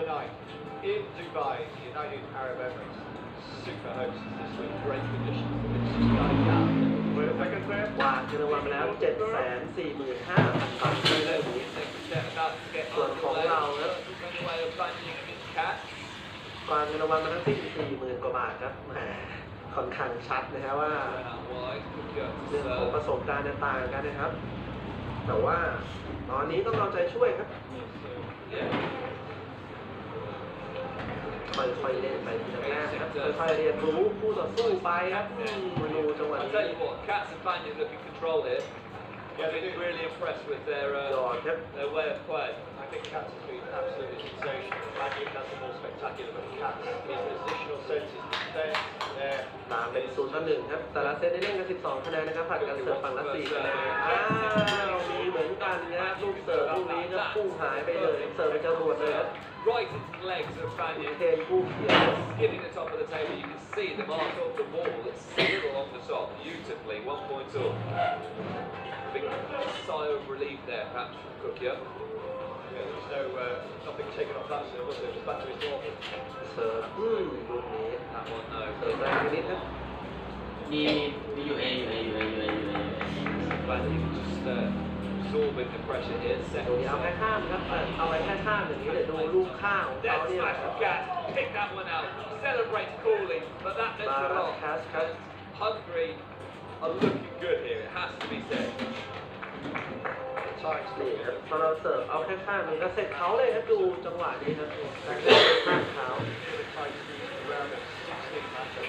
tonight in Dubai, the United Arab Emirates. Super hosts this week, great conditions for this วางเงินรางวัลมาแล้ว745,000บาทส่วนของเราครับวางเงินรางวัลมาทั้ง40,000 กว่าบาทครับแหมค่อนข้างชัดนะับว่าเรื่องของประสบการณ์ต่างกันนะครับ แต่ว่าตอนนี้ต้องเอาใจช่วยครับค่อยๆเล่นไปทีละแต้มครับค่อยๆเรียนรู้คู่ต่อสู้ไปครับมาดูจังหวะนี้ Cats and Spaniards looking control here. I've been really impressed with their uh, their way of play. I think Cats has been absolutely sensational. Spaniard has the more spectacular, but Cats, his positional senses, their ตามเป็นศูนย์ต่อหนึ่งครับแต่ละเซตได้เล่นกัน12คะแนนนะครับผัดกันเสิร์ฟฝั่งละ4คะแนนอ้าวมีเหมือนกันพุ่งหายไปเลยเสิร์ฟไปเจอหมดเลยครับ Right legs of Fanya. เทนผู้เขียน Skimming the top of the table, you can see the mark of the ball. It's still along the top, beautifully, one point up. Big sigh of relief there, perhaps, from Cooky. Yeah, there was no, uh, nothing taken off that serve, was there? back to his normal. เสิร์ฟอืมลูกนี้ hmm, That one, no. เสิร์ฟแรงไปนิดนะมีมีมีอยู่เออยู่เออยู่เออยู่เออยู่เออยู่เอ But you can just uh, absorbing the pressure here, settles yeah, off. Yeah, I have, I have, I have, I have, and you get the little cow. That's my nice of Gat. Pick that one out. Celebrate coolly, but that looks but a lot. Has and Hungary are looking good here, it has to be said. ใช่ครับเพราะเราเสิร์ฟเอาแค่ๆนี่ก็เสร็จเขาเลยครับดูจังหวะนี้ครับ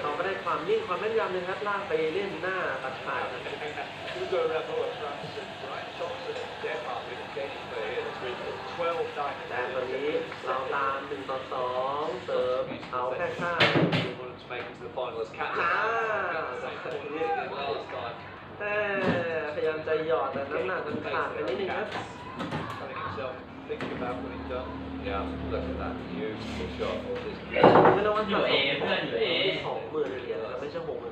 เขาไม่ได้ความนิ่งความแม่นยำนะครับล่าไปเล่นหน้าตัดขาดครับแต่ตอนนี้เราตามหนึ่งต่อสองเสริมเอาแค่ข้างแต่พยายามจะหยอดแต่น้ำหนักมันขาดไปนิดนึงนะ Think about w h h e e Yeah, look at that. You shot. ไม่ต้องว่าอยู่เอเพื่อนอยู่เอสองหมื่นเหรียญแล้วไม่ใช่หกหมื่น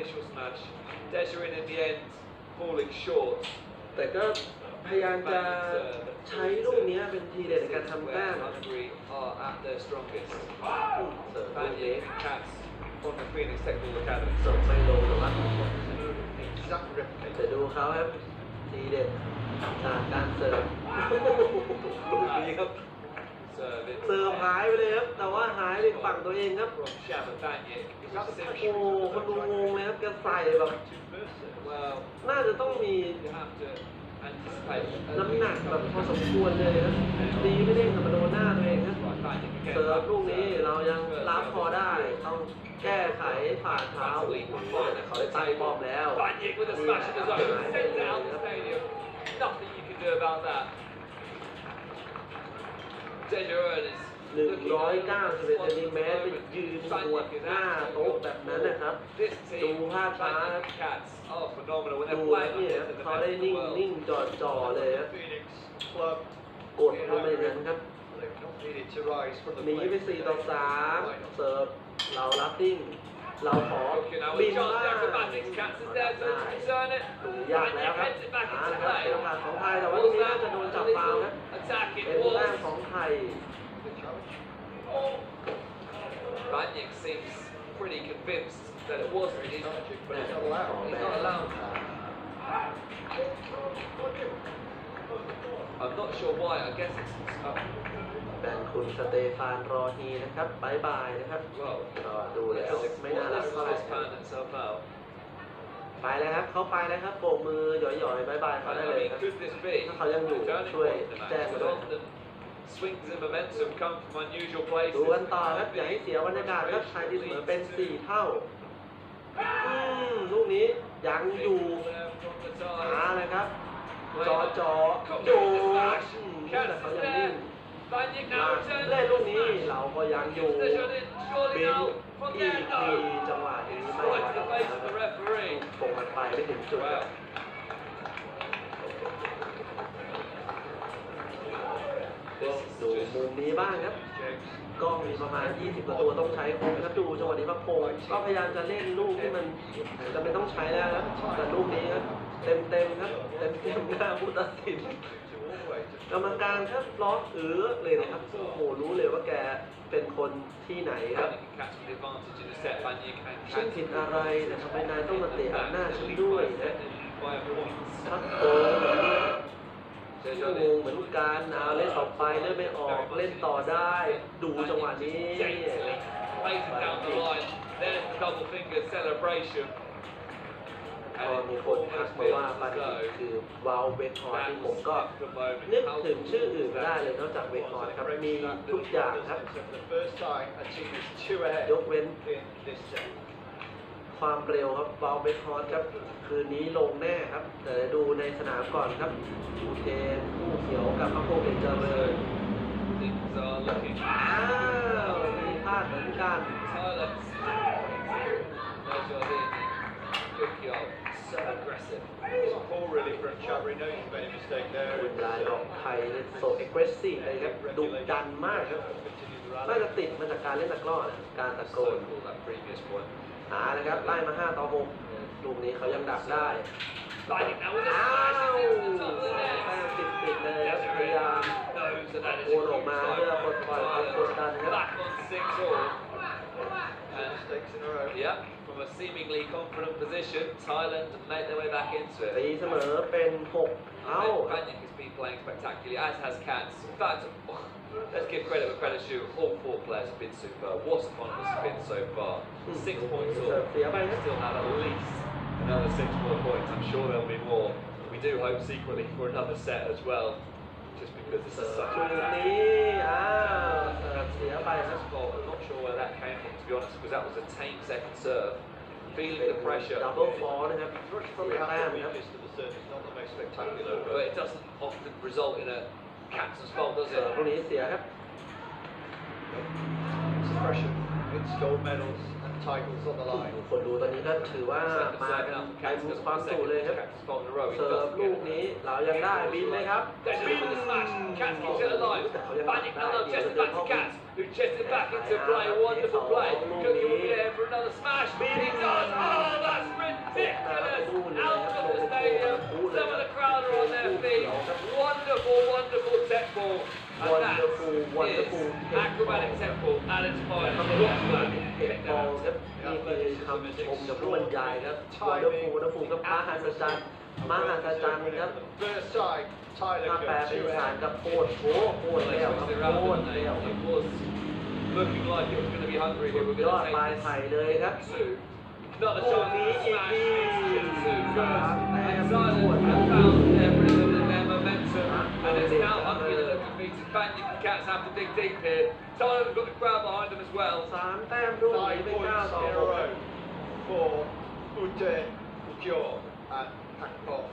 initial smash. Desiree in the end falling short. แต่ก็พยายามจะใช้ลูกนี้เป็นทีเด็ดในการทำแต้ม Hungary uh, are at their strongest. Banye Katz from the Phoenix Technical Academy. ส่งไม่ลงหรอกครับ Exact replicate. แต่ดูเขาครับทีเด็ดจากการเสิร์ฟลูกนี้ครับเสิร์ฟหายไปเลยครับ แต่ว่าหายไปฝั่งตัวเองครับโอ้คนดูงงเลยครับแกใส่แบบน่าจะต้องมีน้ำหนักแบบพอสมควรเลยครับดีไม่เด้ง่มาโดนหน้าตัวเองนะเสิร์ฟลูกนี้เรายังรับพอได้ ต้องแก้ไขฝ่าเท้ากคอนเขาได้ใต้ย้อมแล้วหนึ่งร้อยเก้าสิบเอ็ดเซนติเมตรไปยืนหัวหน้าโต๊ะแบบนั้นนะครับ ดูภาพช้าดูเนี่ยเขาได้นิ่งนิ่งจอดจ่อเลยครับ กดเข้าไปนั้นครับหนีไปสี่ต่อสามเสิร์ฟเรารับดิ้งเราขอบินบ้างได้ยากแล้วครับอ่านะครับเป็นโอกาสของไทยแต่ว่าตรงนี้น่าจะโดนจับฟาวนะเป็นโอก Hay. r a n i k seems pretty convinced that it wasn't, he's, but he's not allowed. He's not allowed. I'm not sure why, I guess it's... his Uh, ด้านคุณสเตฟานรอฮีนะครับบายบายนะครับรอดูแล้วไม่น่ารักเท่าไหร่ไปแล้วครับเขาไปแล้วครับโบกมือหย่อยๆบายบายเขาได้เลยครับ ถ้าเขายังอยู่ช่วยแจ้งมาด้วยดูกันต่อครับ อย่าให้เสียบรรยากาศครับไทยดีเสมอเป็น4เท่า อืม ลูกนี้ยังอยู่หาเลยครับจอจอโดนแ่เยังนิ่งล่นลูกนี้ เราก็ยังอยู่บินอีกทีจังหวะนี้ไม่ไหวตรงกันไป ไม่ถึงจุดมุมนี้บ้างครับ ก็มีประมาณ20 กว่าตัวต้องใช้ค้งครับดูจังหวะนี้พระโพก็พยายามจะเล่นลูกที่มันจะเป็นต้องใช้แล้วครับแต่ลูกนี้ครับเต็มเต็มครับเต็มเต็มหน้าผู้ตัดสินกรรมการครับล้อหรือเลยนะครับโอ้โหรู้เลยว่าแกเป็นคนที่ไหนครับฉันผิดอะไรนะ่ทำไมนายต้องมาเตะหน้าฉันด้วยนะครับชั่วโมงเหมือนกันเอาเล่นต่อไปเล่นไม่ออก เล่นต่อได้ดูจังหวะนี้ r อ d o u b l e finger celebration. มีคนทักมาว่าปาีิคือ วาลเวกอร์ที่ผมก็นึกถึงชื่ออื่นได้เลยนอกจากเวกอร์ครับ มีทุกอย่างครับยกเว้นความเร็วครับบอลเบคฮอนครับ คืนนี้ลงแน่ครับแต่ดูในสนามก่อนครับอูเคนผู้เขียวกับพระโคเบเจอเลยอมีพลาดเหมือนกันคุณลายของไทยเลยโซเอ็กเรสซี่เลยครับดุดันมากครับน่าจะติดมาจากการเล่นตะกร้อการตะโกนหานะครับไล่มา5ต่อ6ลูกนี้เขายังดักได้ไล่อีกแล้วนะอ้าวติดติดเลยพยายามโอนออกมาเพื่อคน่อยคาคนดันครับ And in a row. Yep. From a seemingly confident position, Thailand made their way back into it. Let's give credit where credit's due. All four players have been superb. What's on has been so far? Six hmm. points all. They still have at least another six more points. I'm sure there'll be more. We do hope secretly for another set as well, just because this is such a ah. attack. I'm not sure where that came from, to be honest, because that was a tame second serve. Feeling the pressure. Double forward and from the It's not the most spectacular, but it doesn't often result in a Cats fault, does it? Only hit the air. Suppression. It's gold medals and titles on the line. คนดูตอนนี้ก็ถือว่ามากันไกลมูสความสูเลยครับเสิร์ฟลูกนี้เรายังได้บินไหมครับบินเขายังได้เดินเข้าไป ah, Who chests it back into play, wonderful play. be there for another smash. He does. Oh, that's ridiculous! Out of the stadium. Some of the crowd are on their feet. Wonderful, wonderful. wonderful wonderful wonderful acrobatic temple and inspired from the rock band เอบอลครันคอคำชมอา้บรรายครับ wonderful w o n d อ r f u l ครัหัจรหัศจรรครับถ้าแปลเป็นภาษากับโคตรโคตรโแล้วครโคตรแล้วครยอดปลายไผ่เลยครับโอ้นี้อีกที่สามแต้มรวดครับ metres back, you can catch have to dig deep here. Tyler's got the crowd behind them as well. Sam, damn Five points on the road for Ute and pack off.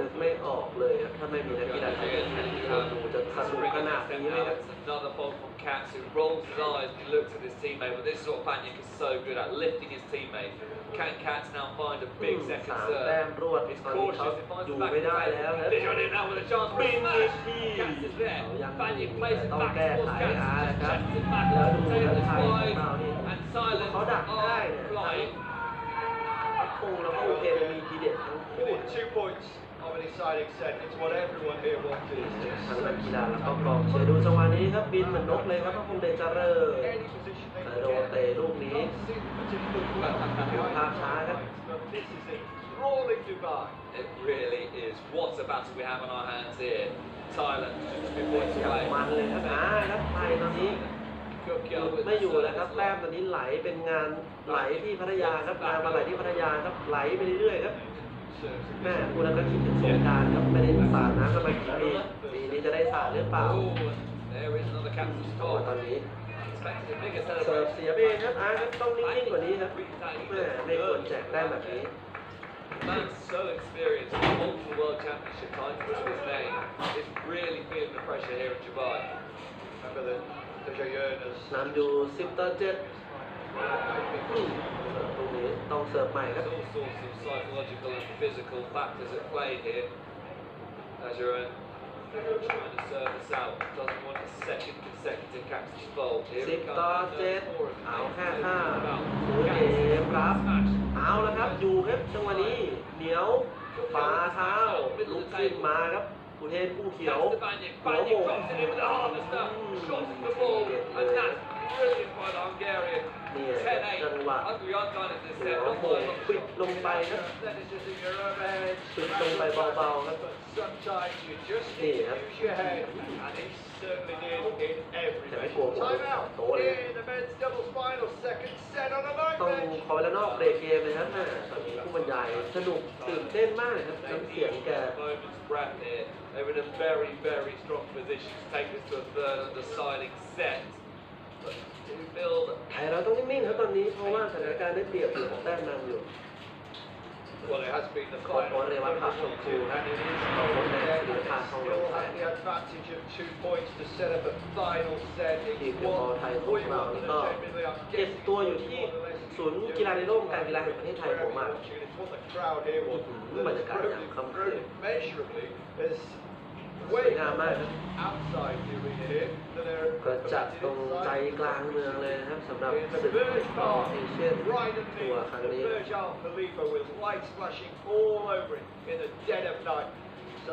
นึกไม่ออกเลยถ้าไม่มีนักกีฬาไทยที่เราดูจะสนุกขนาดนี้เลย Another ball from Katz who rolls his eyes and looks at his teammate. But this is what Panyuk is so good at, lifting his teammate. Can Katz now find a big second hmm, serve? It's cautious, he finds the back of the Dijon in now with a chance for his match. Katz is there. Oh, Panyuk plays it back towards Katz. Katz it, back, the table is wide, and silence are oh, flying. คู่แล้วก็โอเคมันมีทีเด็ดทั้งคู่ Two points of an exciting set. It's what everyone here wants is this. ทั้งนักกีฬาแล้วก็กองเชียร์ดูจังหวะนี้ครับบินเหมือนนกเลยครับพระพงเดชเจริญแต่โดนเตะลูกนี้ดูภาพช้าครับ This is it. Rolling Dubai. It really is. What a battle we have on our hands here. Thailand just been points away. มันเลยครับอ่าครับไทยตอนนี้ไม่อยู่แล้วครับแต้มตอนนี้ไหลเป็นงานไหลที่พัทยาครับงานมาไหลที่พัทยาครับไหลไปเรื่อยๆครับแม่คุณก็คิดถึงสงการครับไม่ได้สาดน้ำกันมากี่ปีปีนี้จะได้สาดหรือเปล่าตอนนี้เสิร์ฟเสียเบครับอาร์ต้องนิ่งๆกว่านี้ครับแม่ไม่ควรแจกแต้มแบบนี้ man so experienced, u l t World Championship titles his name, is really feeling the pressure here Dubai. Remember t h น้ำอยู่สิบต่อเจ็ดตรงนี้ต้องเสิร์ฟใหม่ครับ s i p t o r j e t เอาแค่ห้าโอเคครับเอาแล้วครับ อยู่ครับจังหวะนี้เหนียวฝ่าเท้าลุกขึ้นมาครับผู้เทศผู้เขียวหัวโบกอืม mm. And that's brilliant by the Hungarian. นี่แหละครับ 10-8. จังหวะ Hungary on line at this set. หัว Long โบ ball ก just in your own head. ปิดลงไปเบาๆครับ But sometimes you just need to use your head. And he certainly did in every match. Time out เลย in the men's doubles final ต้องขอเวลานอกเบรกเกมนะครับตอนนี้ผู้บรรยายสนุกตื่นเต้นมากครับน้ำเสียงแก They r e in a very, very strong position to take this to a third and e i i n g set. ไทยเราต้องนิ่งๆครับตอนนี้เพราะว่าสถานการณ์ได้เปรียบอยู่ของแต้มนำอยู่ well, it has been the climb. Well, they went past The advantage of two points to set up a final oh. standing. ก็เก็บตัวอยู่ที่ศูนย์กีฬาในร่มการกีฬาแห่งประเทศไทยผมอ่ะบรรยากาศยามค่ำคืนสวยงามมากครับกระจัดตรงใจกลางเมืองเลยนะครับสำหรับศึกต่อเอเชียนทัวร์ครั้งนี้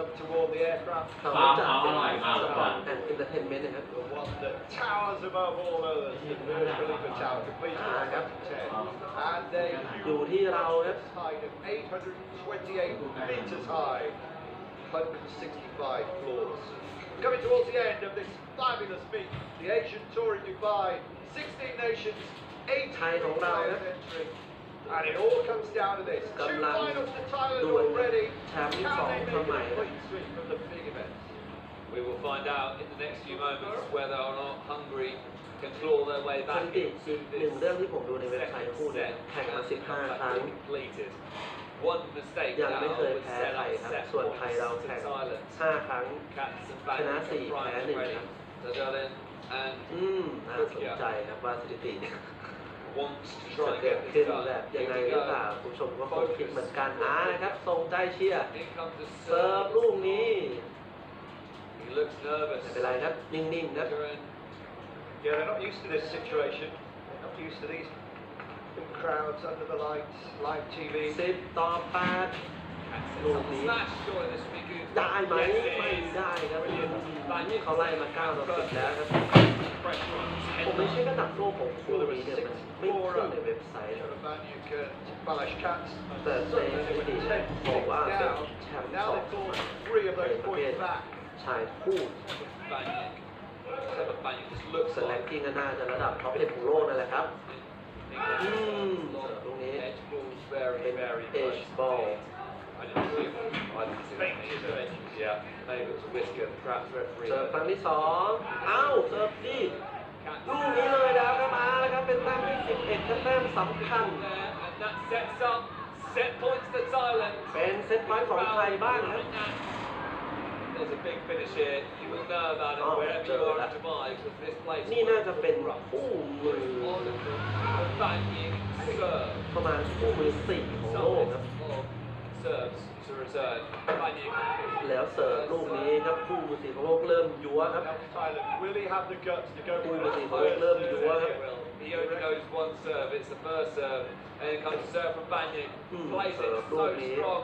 Up toward the aircraft. เขาจัดเป็นสปอร์ตแอนด์เอนเตอร์เทนเมนต์นะครับ The one that towers above all others, the Burj Tower, complete with a ten, and a อยู่ที่เราครับ height of 828 meters high. 165 floors. Coming towards the end of this fabulous meet, the Asian Tour in Dubai, 16 nations, 18 players And it all comes down to this. Two finals to Thailand already. Can they complete sweep from the big events? We will find out in the next few moments whether or not Hungary can claw their way back into this second set and complete it. ยังไม่เคยแพ้ไทยครับ ส่วนไทยเราแข่ง5ครั้ง ชนะ 4 แพ้1ครับ อืมน่าสนใจครับว่าสถิติเนี่ยจะเกิดขึ้นแบบยังไงหรือเปล่าผู้ชมก็คงคิดเหมือนกันอ่านะครับทรงใจเชียร์เซิร์ฟลูกนี้ ไม่เป็นไรครับ นิ่งๆครับ Yeah, they're not used to this situation. They're not used to these crowds under the lights, live TV. สิต่อแปดลูกนี้ได้ไหมไม่ได้ครับเขาไล่มาเก้าต่อสิบแล้วครับผมไม่ใช่กระดับโลกของคู่นี้เนี่ยมันไม่ขึ้นในเว็บไซต์แต่ในสถิติบอกว่าเป็นแชมป์สองในประเภทชายคู่สแลกกิ้งก็น่าจะระดับท็อปเอ็ดของโลกนั่นแหละครับ It is very bold. I didn't see him. I didn't see him. Yeah, maybe it was a whisker, perhaps referee. เสิร์ฟครั้งที่สองเอ้าเสิร์ฟดีลูกนี้เลยแล้วก็มาแล้วครับ เป็นแต้มที่11ครับแต้มสำคัญ And that sets up set points to Thailand. เป็นเซตพอยต์ของไทยบ้างครับ there's a big finish here. You will know about it oh, wherever you are in Dubai because this place นี่น่าจะเป็นคู่มือประมาณคู่มือสี่ของโลกครับแล้วเสิร์ฟลูกนี้ครับคู่มือสี่ของโลกเริ่มยัวครับคู่มือสี่ของโลกเริ่มยัวครับ He only knows one serve, it's the first serve, and it comes serve from Banyan. Hmm, Plays it so strong.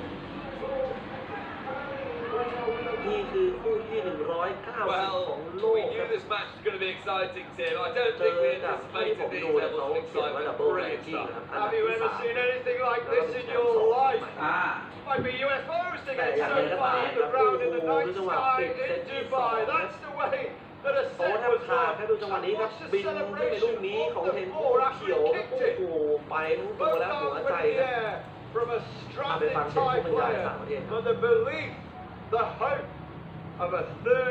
Well, โล we knew this match was going to be exciting, Tim. I don't think we uh, anticipated ม uh, these ดูนะเขา levels of uh, excitement. Brilliant stuff. Have you ever seen anything like this in your life? อ่า ah. Might be UFOs to get so far in the oh, night sky in Dubai. That's the way that a โอ้ set was And watch the celebration of the four after he kicked it. Both arms in the air from a อ่ะไป stranded player. ต่างประเทศครับ But the belief the hope of a third.